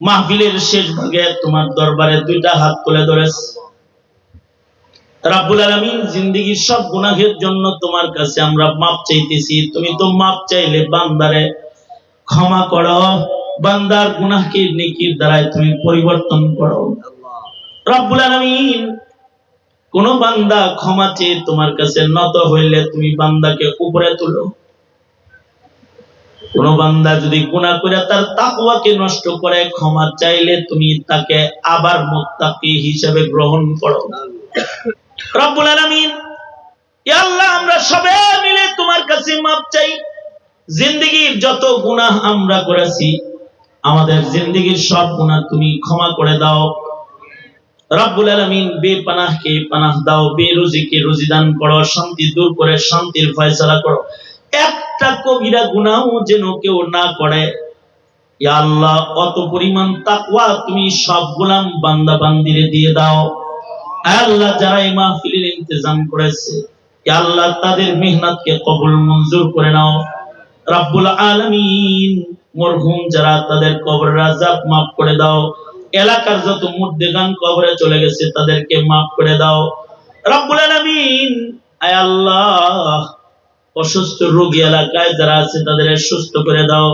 মাহফিলের শেষ ভাগে তোমার দরবারে দুইটা হাত তুলে ধরেছে। রাব্বুল আলামিন জিন্দেগীর সব গুনাহের জন্য তোমার কাছে আমরা মাপ চাইতেছি। তুমি তো মাপ চাইলে বান্দারে ক্ষমা করো। বান্দার গুনাহকে নেকির দ্বারাই তুমি পরিবর্তন করো। রব্বুল আলামিন, কোন বান্দা ক্ষমা চেয়ে তোমার কাছে নত হইলে তুমি বান্দাকে উপরে তুলো। কোন বান্দা যদি গুনাহ করে তার তাকওয়াকে নষ্ট করে, ক্ষমা চাইলে তুমি তাকে আবার মুত্তাকি হিসেবে গ্রহণ করো। রব্বুল আলামিন, ইয়া আল্লাহ, আমরা সবে মিলে তোমার কাছে মাপ চাই। জিন্দেগীর যত গুনাহ আমরা করেছি, আমাদের জিন্দেগীর সব গুনাহ তুমি ক্ষমা করে দাও। রব্বুল আলামিন বেপানাহকে পানাহ দাও, বেরুজিকে রুজি দান করো, শান্তি দূর করে, শান্তির ফয়সালা করো। একটা কবিরা গুনাহও যেন কেউ না করে। আল্লাহ, অত পরিমাণ তাকওয়া তুমি সব গোলাম বান্দা বান্দিরে দিয়ে দাও। আল্লাহ, যারা এই মাহফিলের ইন্তজাম করেছে আল্লাহ, তাদের মেহনতকে কবুল মঞ্জুর করে নাও। রাব্বুল আলামিন, মরহুম, যারা তাদের কবর রাজাব মাফ করে দাও। এলাকার যত মুর্দেগান কবরে চলে গেছে, তাদেরকে মাফ করে দাও। রাব্বুল আলামিন আয় আল্লাহ অসুস্থ রোগী এলাকায় যারা আছে তাদের সুস্থ করে দাও।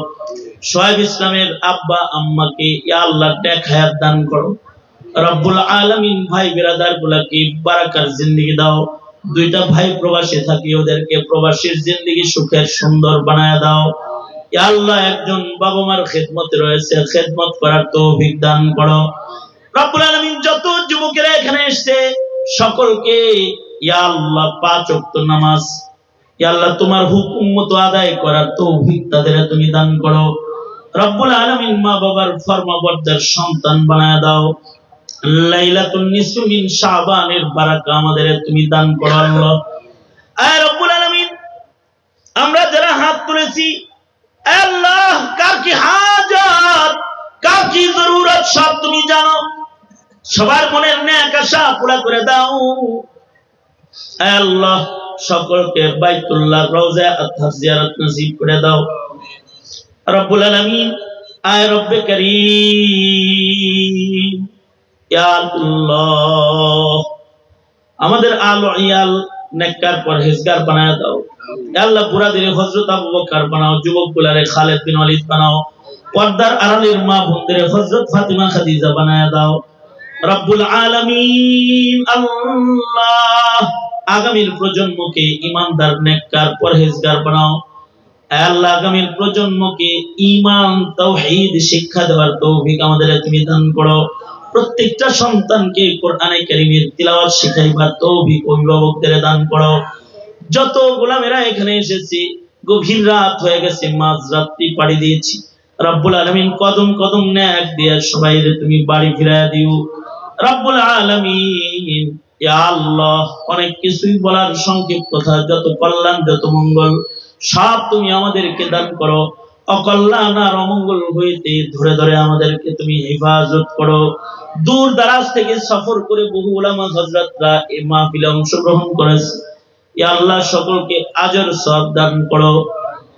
সোহেব ইসলামের আব্বা, আম্মাকে আল্লাহ টেক দান করো। রব্বুল আলামিন ভাই বিরাদার গুলাকে বারাকার জিন্দেগি দাও। দুইটা ভাই প্রবাসী থাকি, ওদেরকে প্রবাসীর জিন্দেগি সুখের সুন্দর বানায় দাও। আল্লাহ একজন বাবা মার খেদমতে রয়েছে, খেদমত করার তৌফিক দান করো। রব্বুল আলামিন যত যুবকেরা এখানে এসেছে, সকলকে ইয়া আল্লাহ পাঁচ নামাজ আল্লাহ, তোমার হুকুম মতো আদায় করার তৌফিক তাদের তুমি দান করো। রব্বুল আলামিন মা বাবার ফরমাবরদার সন্তান বানায় দাও। লাইলাতুন শাবানের বারাকা আমাদের তুমি দান করো আল্লাহ। আয় রব্বুল আমরা যারা হাত তুলেছি আল্লাহ, কার কি হাজাত, কার কি জরুরত সব তুমি জানো। সবার মনের ন্যাক আশা পুরা করে দাও। আল্লাহ, সকলকে বাইতুল্লাহ রওজা জিয়ারত নসিব করে দাও। রব্বুল আলামিন আয় রব্বে ইয়া আল্লাহ, আমাদের আলো ইয়াল নেককার পরহেজগার বানায় দাও। আল্লাহ বুড়াদের হযরত আবু বকর বানাও, যুবক গুলারে খালিদ বিন ওয়ালিদ বানাও, পর্দার আড়ালের মা বোনদের হযরত ফাতিমা খাদিজা বানায় দাও। রব্বুল আলামিন আল্লাহ আগামীর প্রজন্মকে ইমানদার, নেককার, পরহেজগার বানাও। আল্লাহ, আগামীর প্রজন্মকে ঈমান তাওহীদ শিক্ষা দেওয়ার তৌফিক আমাদের তুমি দান করো। প্রত্যেকটা সন্তানকে কোরআনে কারীমের তিলাওয়াত শিখাইবার তৌফিক অভিভাবকদের দান করো। যত গোলামেরা এখানে এসেছি, গভীর রাত হয়ে গেছে মাঝ রাত্রি পাড়ি দিয়েছি। রব্বুল আলামিন কদম কদম ন্যাক দিয়ে সবাই তুমি বাড়ি ফিরায় দিও। রব্বুল আলামিন আল্লাহ, অনেক কিছুই বলার যত কল্যাণ, যত মঙ্গল, সব তুমি আমাদেরকে দান করো। অকল্যাণ আর অমঙ্গল হইতে ধরে ধরে আমাদেরকে তুমি হেফাজত করো। দূর দারাজ থেকে সফর করে বহু ওলামা হজরতরা এই মাহফিলে অংশগ্রহণ করেছে। আল্লাহ, সকলকে আজর সব দান করো।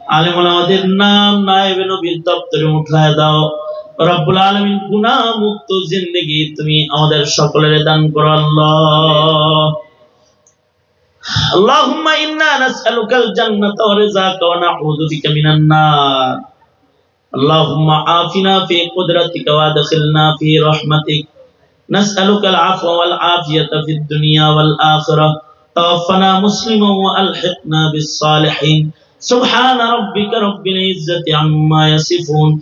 আলেম আমাদের নাম নায়েবে নবীর দপ্তরে উঠায় দাও। রব্বুল আলামিন গুনাহ মুক্ত জিন্দেগি তুমি আমাদের সকলের দান করো আল্লাহ اللهم إنا نسألك الجنة ورزاك ونعوذ بك من النار اللهم عافنا في قدرتك وادخلنا في رحمتك نسألك العفو والعافية في الدنيا والآخرة توفنا مسلما وألحقنا بالصالحين سبحان ربك رب العزة عما يصفون